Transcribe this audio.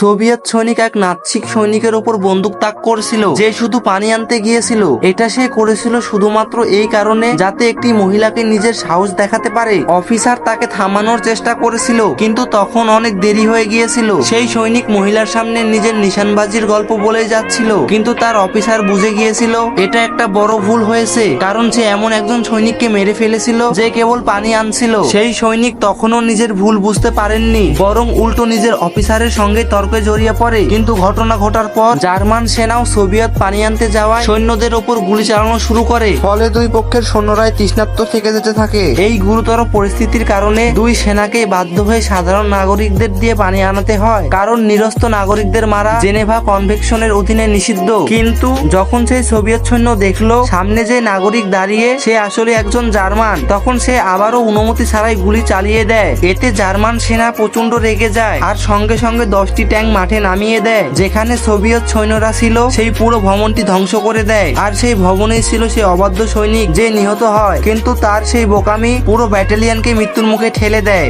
Soviet সৈনিক এক নাৎসিক সৈনিকের ওপর বন্দুক তাক করছিল, যে শুধু পানি আনতে গিয়েছিল। এটা সে করেছিল শুধুমাত্র এই কারণে যাতে একটি মহিলাকে নিজের সাহস দেখাতে পারে। অফিসার তাকে থামানোর চেষ্টা করেছিল, কিন্তু তখন অনেক দেরি হয়ে গিয়েছিল। সেই সৈনিক মহিলার সামনে নিজের নিশানবাজির গল্প বলে যাচ্ছিল, কিন্তু তার অফিসার বুঝে গিয়েছিল, এটা একটা বড় ভুল হয়েছে, কারণ সে এমন একজন সৈনিককে মেরে ফেলেছিল যে কেবল পানি আনছিল। সেই সৈনিক তখনও নিজের ভুল বুঝতে পারেননি, বরং উল্টো নিজের অফিসারের সঙ্গে তর্কে জড়িয়ে পড়ে। কিন্তু ঘটনা ঘটার পর জার্মান সেনাও সোভিয়েত পানি আনতে যাওয়ায় সৈন্যদের ওপর গুলি চালানো শুরু করে। ফলে দুই পক্ষের সৈন্যরাই তৃষ্ণাত্ম থেকে যেতে থাকে। এই গুরুতর পরিস্থিতির কারণে দুই সেনাকে বাধ্য হয়ে সাধারণ নাগরিকদের দিয়ে পানি আনাতে হয়। কারণ নিরস্ত নাগরিকদের মারা জেনেভা কনভেকশনের অধীনে নিষিদ্ধ। কিন্তু যখন সেই সোভিয়েত সৈন্য দেখল সামনে যে নাগরিক দাঁড়িয়ে সে আসলে একজন জার্মান তখন সে আবারও অনুমতি ছাড়াই গুলি চালিয়ে দেয়। এতে জার্মান সেনা প্রচণ্ড রেগে যায়। আর সঙ্গে সঙ্গে দশটি ট্যাঙ্ক মাঠে নামিয়ে দেয়, যেখানে সোভিয়েত সৈন্যরা ছিল, সেই পুরো ভবনটি ধ্বংস করে দেয়। আর সেই ভবনেই ছিল সেই অবাধ্য সৈনিক, যে নিহত হয়। কিন্তু তার সেই বোকামি পুরো ব্যাটালিয়ানকে মৃত্যুর মুখে ঠেলে দেয়।